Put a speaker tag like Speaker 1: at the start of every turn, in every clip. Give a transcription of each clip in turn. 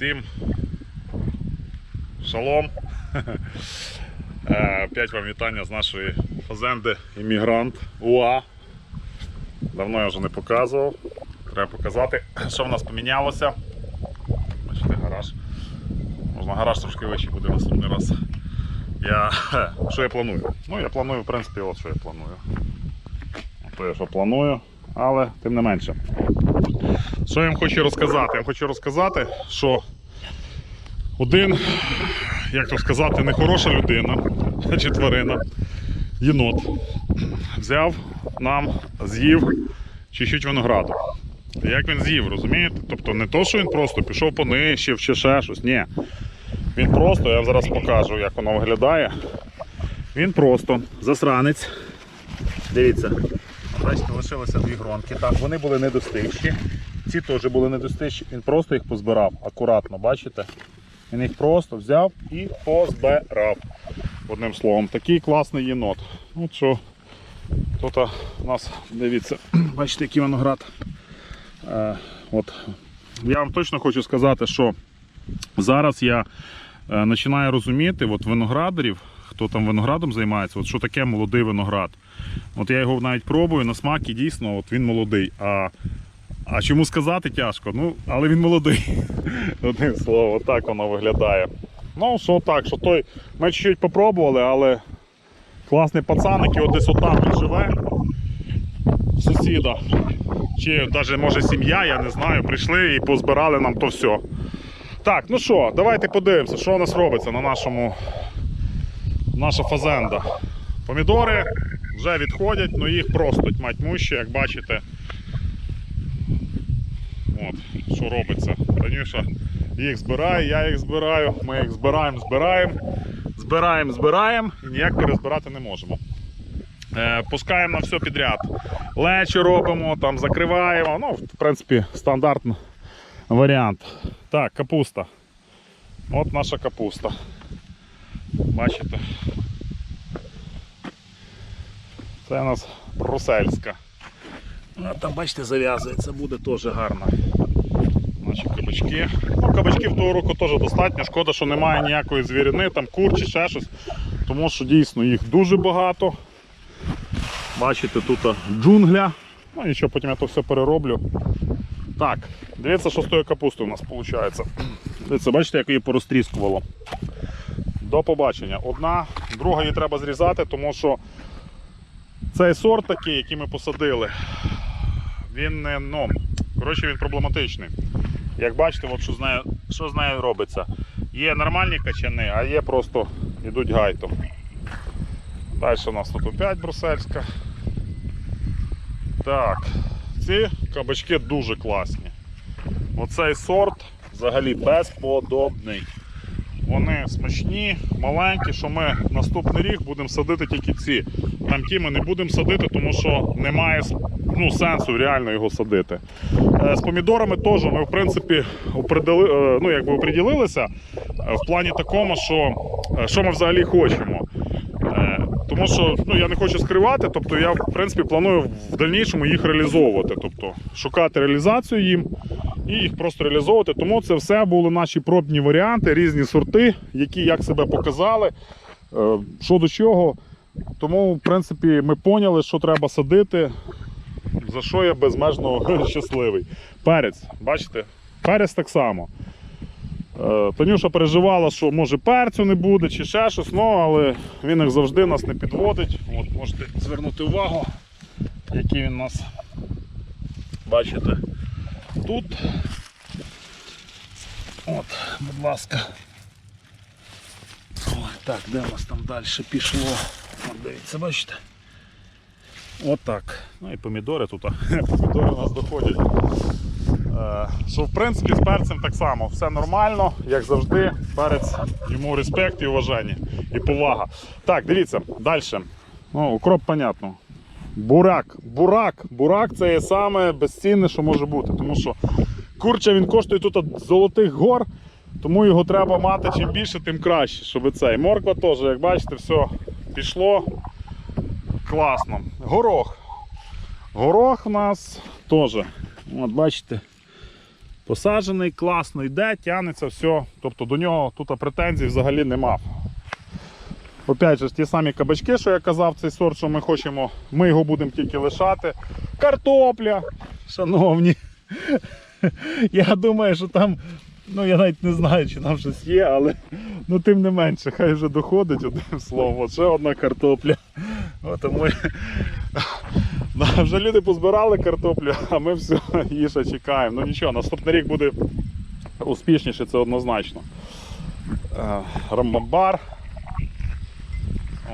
Speaker 1: Всім шалом. Е, Опять вам вітання з нашої фазенди іммігрант УА. Давно я вже не показував. Треба показати, що в нас помінялося. Бачите, гараж. Можна гараж трошки вищий буде наступний раз. Я... Що я планую? Ну, я планую, в принципі, от що я планую. Я що планую, але тим не менше. Що я вам хочу розказати? Я вам хочу розказати, що один, як то сказати, нехороша людина чи тварина, єнот, взяв нам, з'їв чуть-чуть винограду. Як він з'їв, розумієте? Тобто не то, що він просто пішов понищив чи ще щось. Ні. Він просто, я вам зараз покажу, як воно виглядає. Він просто засранець. Дивіться, бачите, лишилося дві гронки. Так, вони були недостигші. Ці теж були недостигші. Він просто їх позбирав акуратно, бачите? Він їх просто взяв і позбирав. Одним словом, такий класний єнот. От що тут у нас, дивіться, бачите, який виноград. Е, от. Я вам точно хочу сказати, що зараз я е, починаю розуміти от виноградарів, хто там виноградом займається, от що таке молодий виноград. От я його навіть пробую на смак і дійсно от він молодий. А, а чому сказати тяжко? Ну, але він молодий. Одним словом, отак воно виглядає. Ну, що так, що той. Ми чуть-чуть попробували, але класний пацан, який от десь отам живе. Сусіда. Чи навіть може сім'я, я не знаю, прийшли і позбирали нам то все. Так, ну що, давайте подивимося, що у нас робиться на нашому наша фазенда. Помідори вже відходять, але їх просто тьмать мущі, як бачите. От, що робиться. Танюша їх збирає, я їх збираю, ми їх збираємо, збираємо, збираємо, збираємо і ніяк перезбирати не можемо. Е, пускаємо на все підряд. Лечі робимо, там закриваємо. Ну, в принципі, стандартний варіант. Так, капуста. От наша капуста. Бачите? Це у нас брусельська. Там, бачите, зав'язується, буде теж гарно. Кабачки. Ну, кабачків того року теж достатньо. Шкода, що немає ніякої звірини, там кур чи ще щось. Тому що дійсно їх дуже багато. Бачите, тут джунгля. Ну нічого, потім я то все перероблю. Так, дивіться, що з тою капустою у нас виходить. Дивіться, бачите, як її порозтріскувало. До побачення. Одна, друга її треба зрізати, тому що цей сорт такий, який ми посадили, він не ну, коротше, він проблематичний. Як бачите, от що, з нею, що з нею робиться? Є нормальні качани, а є просто йдуть гайтом. Далі у нас тут опять брусельська. Так, ці кабачки дуже класні. Оцей сорт взагалі безподобний. Вони смачні, маленькі, що ми наступний рік будемо садити тільки ці. Там ті ми не будемо садити, тому що немає ну, сенсу реально його садити. Е, З помідорами теж ми в принципі е, ну, якби оприділилися е, в плані такому, що, що ми взагалі хочемо. Тому що ну, я не хочу скривати, тобто я в принципі планую в дальнішому їх реалізовувати, тобто шукати реалізацію їм і їх просто реалізовувати. Тому це все були наші пробні варіанти, різні сорти, які як себе показали, що до чого. Тому, в принципі, ми поняли, що треба садити, за що я безмежно щасливий. Перець, бачите, перець так само. Е, Танюша переживала, що може перцю не буде чи ще щось, ну, але він як завжди нас не підводить. От можете звернути увагу, який він у нас. Бачите, тут. От, будь ласка. Ой, так, де у нас там далі пішло? От, дивіться, бачите? От так. Ну і помідори тут. Помідори у нас доходять. Е, Що в принципі з перцем так само, все нормально, як завжди, перець йому респект і уваження і повага. Так, дивіться, далі. Ну, укроп, понятно. Бурак. Бурак. Бурак це є саме безцінне, що може бути. Тому що курча він коштує тут от золотих гор, тому його треба мати чим більше, тим краще. Щоб це. І морква теж, як бачите, все пішло класно. Горох. Горох у нас теж. От бачите, Посаджений, класно йде, тягнеться, все. Тобто до нього тут претензій взагалі нема. Опять же, ті самі кабачки, що я казав, цей сорт, що ми хочемо, ми його будемо тільки лишати. Картопля, шановні. Я думаю, що там, ну я навіть не знаю, чи там щось є, але ну тим не менше, хай вже доходить одним словом. Ще одна картопля. От, тому вже люди позбирали картоплю, а ми все її ще чекаємо. Ну нічого, наступний рік буде успішніше, це однозначно. Е, Рамбамбар.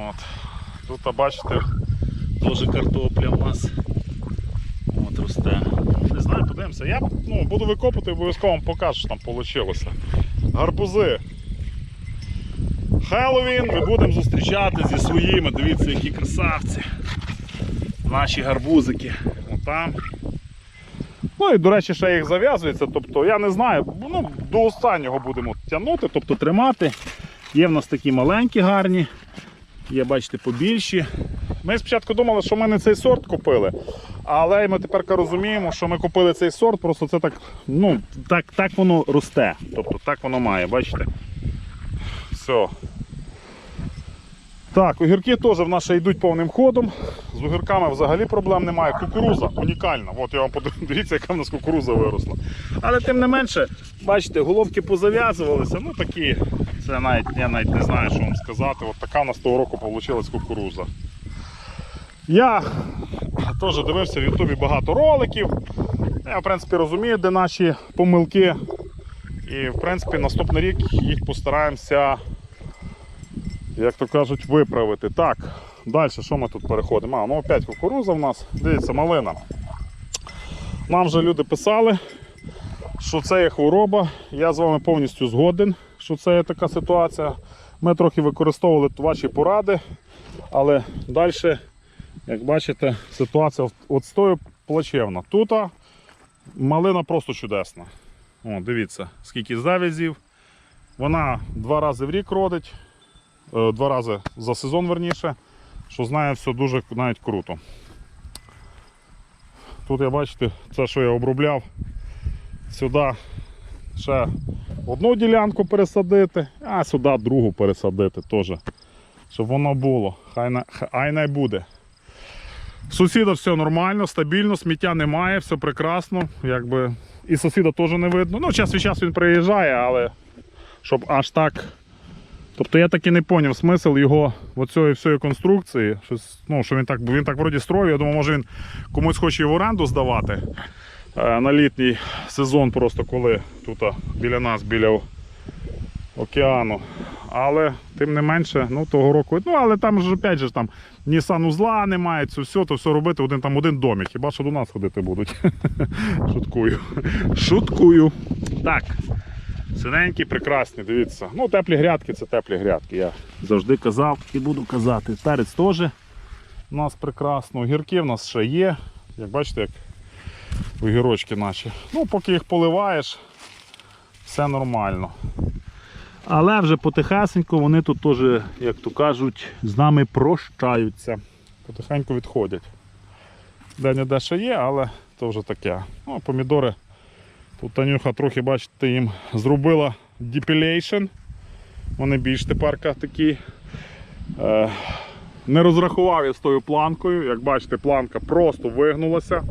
Speaker 1: От. Тут, бачите, теж картопля у нас. Знаю, подивимося. Я ну, буду викопувати, обов'язково вам покажу, що там вийшло. Гарбузи. Хеллоуін ми будемо зустрічати зі своїми. Дивіться, які красавці. Наші гарбузики. Отам. Ну і, до речі, ще їх зав'язується. Тобто, я не знаю, ну, до останнього будемо тягнути, тобто тримати. Є в нас такі маленькі гарні, є, бачите, побільші. Ми спочатку думали, що ми не цей сорт купили, але ми тепер розуміємо, що ми купили цей сорт, просто це так, ну, так, так воно росте. Тобто так воно має, бачите? Все. Так, огірки теж в нас йдуть повним ходом. З огірками взагалі проблем немає. Кукуруза унікальна. От я вам подивлюся, дивіться, яка в нас кукуруза виросла. Але тим не менше, бачите, головки позав'язувалися. Ну такі, це навіть я навіть не знаю, що вам сказати. От така у нас того року вийшла кукуруза. Я теж дивився в Ютубі багато роликів. Я в принципі розумію, де наші помилки. І в принципі наступний рік їх постараємося як то кажуть, виправити. Так, далі що ми тут переходимо? А, ну опять кукуруза в нас. Дивіться, малина. Нам вже люди писали, що це є хвороба. Я з вами повністю згоден, що це є така ситуація. Ми трохи використовували ваші поради, але далі, як бачите, ситуація от тою плачевна. Тут малина просто чудесна. О, дивіться, скільки завязів. Вона два рази в рік родить. Е, два рази за сезон верніше, що знає все дуже навіть круто. Тут я бачите, це що я обробляв, сюди ще одну ділянку пересадити, а сюди другу пересадити теж. Щоб воно було, хай хай не буде. Сусіда все нормально, стабільно, сміття немає, все прекрасно. Якби. І сусіда теж не видно. Ну, час від часу він приїжджає, але щоб аж так. Тобто я так і не зрозумів смисл його оцієї всієї конструкції. Щось, ну, що він так, він так вроді строїв. Я думаю, може він комусь хоче в оренду здавати е, на літній сезон, просто коли тут біля нас, біля океану. Але тим не менше, ну того року. Ну, але там ж опять же там ні санузла немає, це все, то все робити один там один домик. Хіба що до нас ходити будуть. Шуткую. Шуткую. Так. Синенькі, прекрасні, дивіться. Ну, теплі грядки це теплі грядки. Я завжди казав і буду казати. Перець теж у нас прекрасно. Огірки в нас ще є. Як бачите, як огірочки наші. Ну, поки їх поливаєш, все нормально. Але вже потихесенько вони тут теж, як то кажуть, з нами прощаються. Потихеньку відходять. Де-не-де ще є, але то вже таке. Ну, помідори. Тут Танюха трохи, бачите, їм зробила depilation. Вони більш тепер такі. Е, не розрахував я з тою планкою. Як бачите, планка просто вигнулася.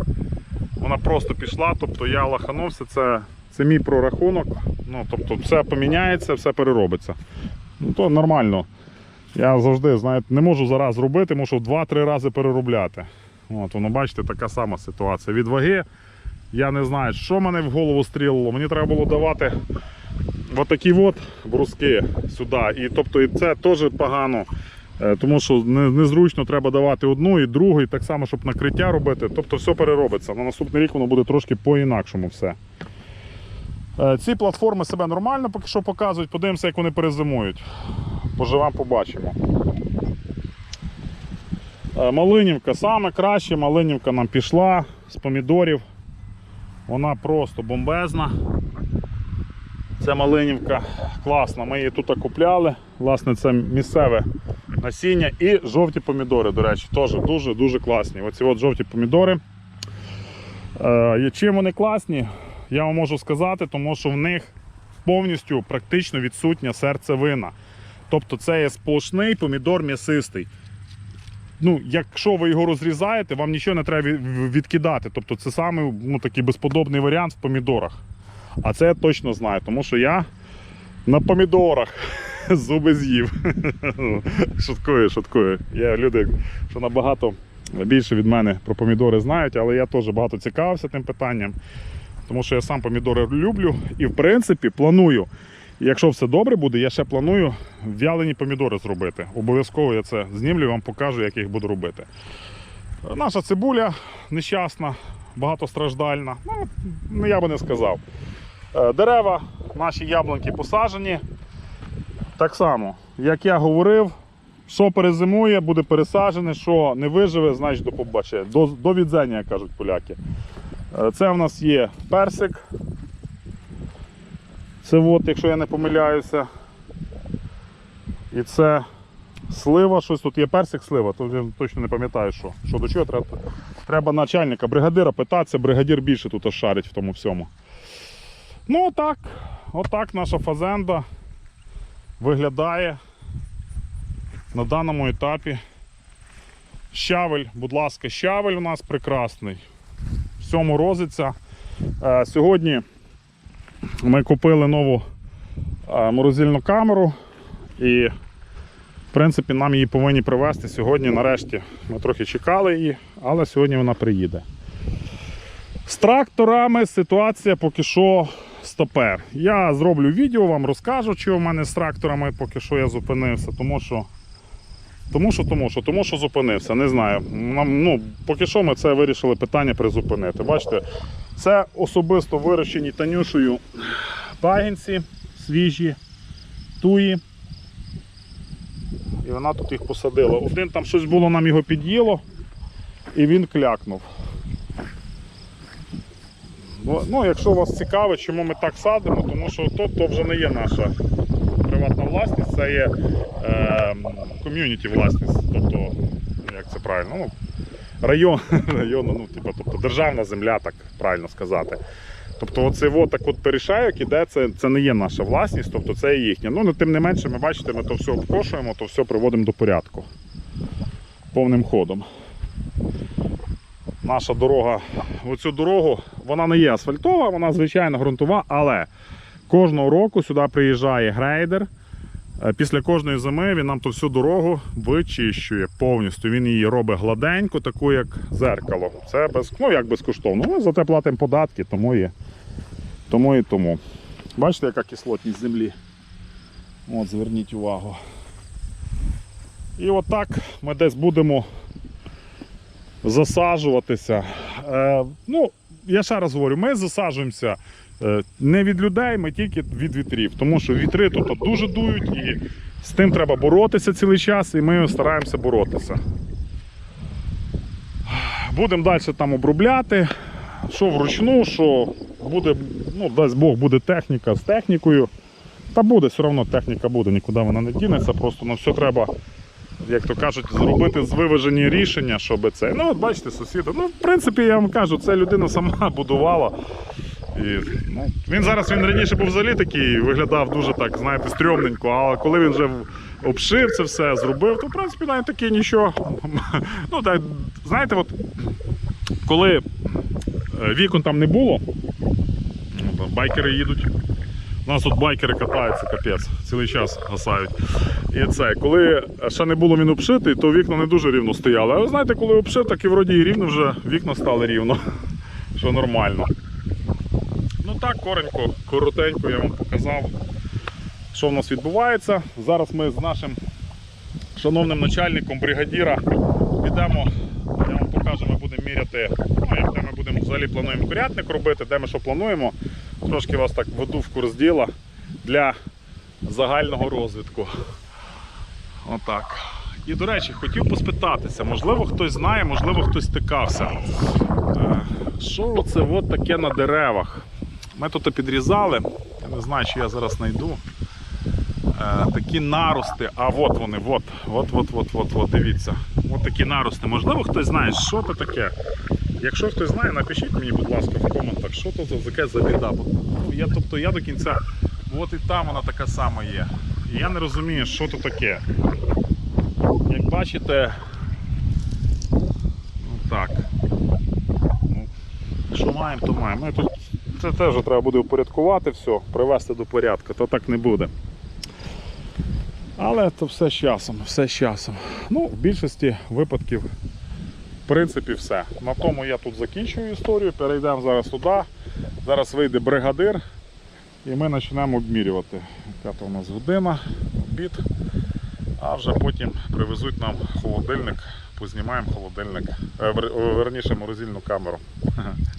Speaker 1: Вона просто пішла, тобто я лаханувся, це, це мій прорахунок. Ну, тобто все поміняється, все переробиться. Ну, то нормально. Я завжди, знаєте, не можу зараз зробити, мушу 2-3 рази переробляти. От, воно, бачите, така сама ситуація. Від ваги я не знаю, що мене в голову стрілило. Мені треба було давати отакі от бруски сюди. І тобто і це теж погано. Е, Тому що незручно треба давати одну і другу, і так само, щоб накриття робити. Тобто все переробиться. На наступний рік воно буде трошки по-інакшому все. Е, Ці платформи себе нормально поки що показують. Подивимося, як вони перезимують. Поживемо, побачимо. Е, Малинівка саме краще, Малинівка нам пішла з помідорів. Вона просто бомбезна. Це малинівка класна. Ми її тут купляли. Власне, це місцеве насіння і жовті помідори, до речі, теж дуже-дуже класні. Оці от жовті помідори. Е, чим вони класні? Я вам можу сказати, тому що в них повністю практично відсутня серцевина. Тобто це є сплошний помідор м'ясистий. Ну, якщо ви його розрізаєте, вам нічого не треба відкидати. Тобто це саме ну, такий безподобний варіант в помідорах. А це я точно знаю, тому що я на помідорах зуби з'їв. шуткую, шуткую. Є люди, що набагато більше від мене про помідори знають, але я теж багато цікавився тим питанням, тому що я сам помідори люблю і, в принципі, планую. Якщо все добре буде, я ще планую в'ялені помідори зробити. Обов'язково я це знімлю і вам покажу, як їх буду робити. Наша цибуля нещасна, багатостраждальна. Ну, я би не сказав. Е, Дерева, наші яблунки посаджені. Так само, як я говорив, що перезимує, буде пересаджене, що не виживе, значить до побачення. До, до відзення, кажуть поляки. Е, Це в нас є персик. Це от, якщо я не помиляюся. І це слива, щось тут є персик слива, то я точно не пам'ятаю, що. Що до чого треба. Треба начальника, бригадира питатися, бригадір більше тут шарить в тому всьому. Ну отак, отак наша фазенда виглядає на даному етапі. Щавель, будь ласка, щавель у нас прекрасний. Всьому розиться. Е, Сьогодні ми купили нову е, морозильну камеру і, в принципі, нам її повинні привезти сьогодні. Нарешті ми трохи чекали її, але сьогодні вона приїде. З тракторами ситуація поки що стопе. Я зроблю відео, вам розкажу, що в мене з тракторами поки що я зупинився, тому що. Тому що, тому що, тому що зупинився, не знаю. Нам, ну, поки що ми це вирішили питання призупинити. Бачите, це особисто вирощені танюшею пагінці, свіжі, туї. І вона тут їх посадила. Один там щось було, нам його під'їло, і він клякнув. Ну, якщо вас цікавить, чому ми так садимо, тому що то, то вже не є наша власність, це є е, ком'юніті власність. Тобто, як це правильно? Ну, район, район ну, типу, тобто державна земля, так правильно сказати. Тобто оцей так от перешайок іде, це, це не є наша власність, тобто це є їхня. Ну, тим не менше, ми бачите, ми то все обкошуємо, то все приводимо до порядку повним ходом. Наша дорога, оцю дорогу, вона не є асфальтова, вона звичайно ґрунтова, але кожного року сюди приїжджає грейдер. Е, Після кожної зими він нам ту всю дорогу вичищує повністю. Він її робить гладеньку, таку як зеркало. Це без, ну, як безкоштовно. Ми за те платимо податки, тому і тому. І тому. Бачите, яка кислотність землі? От, зверніть увагу. І отак ми десь будемо засаджуватися. Е, ну, я ще раз говорю, ми засаджуємося не від людей, ми тільки від вітрів. Тому що вітри тут дуже дують і з тим треба боротися цілий час, і ми стараємося боротися. Будемо далі там обробляти. Що вручну, що буде, ну, дасть Бог, буде техніка з технікою. Та буде, все одно техніка буде, нікуди вона не дінеться, просто на все треба як то кажуть, зробити звиважені рішення, щоб це. Ну, от бачите, сусіда. Ну, в принципі, я вам кажу, це людина сама будувала. І, ну, він зараз він раніше був взагалі такий, виглядав дуже так, знаєте, стрьомненько, але коли він вже обшив це все, зробив, то в принципі навіть таке нічого. Ну, так, знаєте, от коли е, вікон там не було, ну, байкери їдуть. У нас тут байкери катаються, капець, цілий час гасають. І це, коли ще не було він обшитий, то вікна не дуже рівно стояли. А ви знаєте, коли обшив, так і вроді і рівно вже вікна стали рівно. Що нормально. Ну коротенько я вам показав, що в нас відбувається. Зараз ми з нашим шановним начальником бригадіра підемо, я вам покажу, ми будемо міряти, ну, як де ми будемо взагалі плануємо курятник робити, де ми що плануємо. Трошки вас так веду в курс діла для загального розвитку. Отак. І, до речі, хотів поспитатися, можливо, хтось знає, можливо, хтось стикався. Е, Що це от таке на деревах? Ми тут підрізали, я не знаю, чи я зараз знайду. Е, Такі нарости, а от вони, от, от, от, от, от, от, дивіться. От такі нарости. Можливо, хтось знає, що це таке. Якщо хтось знає, напишіть мені, будь ласка, в коментах, що це таке за біда. Ну, я, тобто, я до кінця, от і там вона така сама є. Я не розумію, що це таке. Як бачите, ну так. Ну, що маємо, то маємо. І тут це теж треба буде упорядкувати все, привести до порядку, то так не буде. Але то все з часом, все з часом. Ну, в більшості випадків, в принципі, все. На тому я тут закінчую історію. Перейдемо зараз туди. Зараз вийде бригадир і ми почнемо обмірювати. То у нас година, обід. А вже потім привезуть нам холодильник, познімаємо холодильник, е, верніше морозильну камеру.